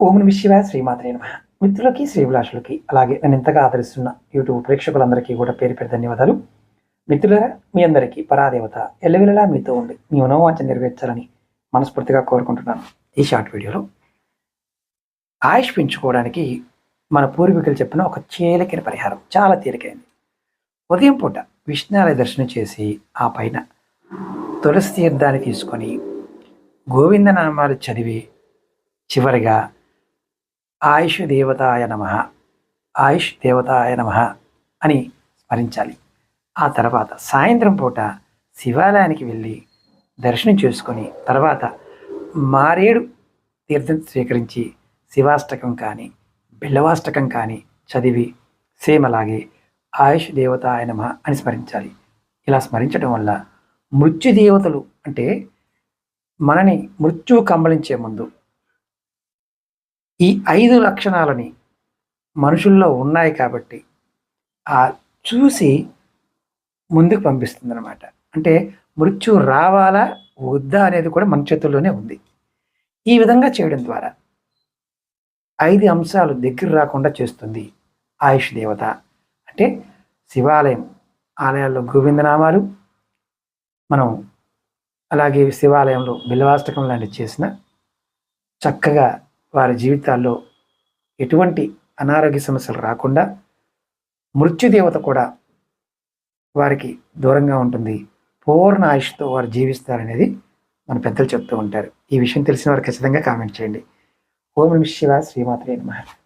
ఓం నమ శివాయ శ్రీమాత్రే నమ. మిత్రులకి శ్రీభిలాషులకి అలాగే నేను ఇంతగా ఆదరిస్తున్న యూట్యూబ్ ప్రేక్షకులందరికీ కూడా పేరు పేరు ధన్యవాదాలు. మిత్రులరా మీ అందరికీ పరాదేవత ఎల్లవెల్లలా మీతో ఉండి మీ మనోవాంఛ నెరవేర్చాలని మనస్ఫూర్తిగా కోరుకుంటున్నాను ఈ షార్ట్ వీడియోలో. ఆయుష్ పెంచుకోవడానికి మన పూర్వీకులు చెప్పిన ఒక చీలకైన పరిహారం చాలా తేలికైంది ఉదయం పూట విష్ణాలయ దర్శనం చేసి ఆ పైన తులసి తీర్థాన్ని తీసుకొని గోవిందనామాలు చదివి చివరిగా ఆయుష్ దేవతాయ నమ. ఆయుష్ దేవతాయ నమ అని స్మరించాలి. ఆ తర్వాత సాయంత్రం పూట శివాలయానికి వెళ్ళి దర్శనం చేసుకొని తర్వాత మారేడు తీర్థం స్వీకరించి శివాష్టకం కానీ బిల్లవాష్టకం కానీ చదివి సేమ్ అలాగే ఆయుష్ దేవతాయ నమ అని స్మరించాలి. ఇలా స్మరించడం వల్ల మృత్యు దేవతలు అంటే మనని మృత్యువు కంబళించే ముందు ఈ ఐదు లక్షణాలని మనుషుల్లో ఉన్నాయి కాబట్టి ఆ చూసి ముందుకు పంపిస్తుంది అనమాట అంటే మృత్యు రావాలా వద్దా అనేది కూడా మన చేతుల్లోనే ఉంది. ఈ విధంగా చేయడం ద్వారా ఐదు అంశాలు దగ్గర రాకుండా చేస్తుంది ఆయుష్ దేవత. అంటే శివాలయం ఆలయాల్లో గోవిందనామాలు మనం అలాగే శివాలయంలో బిల్వాష్టకం లాంటివి చేసిన చక్కగా వారి జీవితాల్లో ఎటువంటి అనారోగ్య సమస్యలు రాకుండా మృత్యుదేవత కూడా వారికి దూరంగా ఉంటుంది. పూర్ణ ఆయుష్తో వారు జీవిస్తారనేది మన పెద్దలు చెప్తూ ఉంటారు. ఈ విషయం తెలిసిన వారు ఖచ్చితంగా కామెంట్ చేయండి. ఓం శివ శ్రీమాత్రే నమః.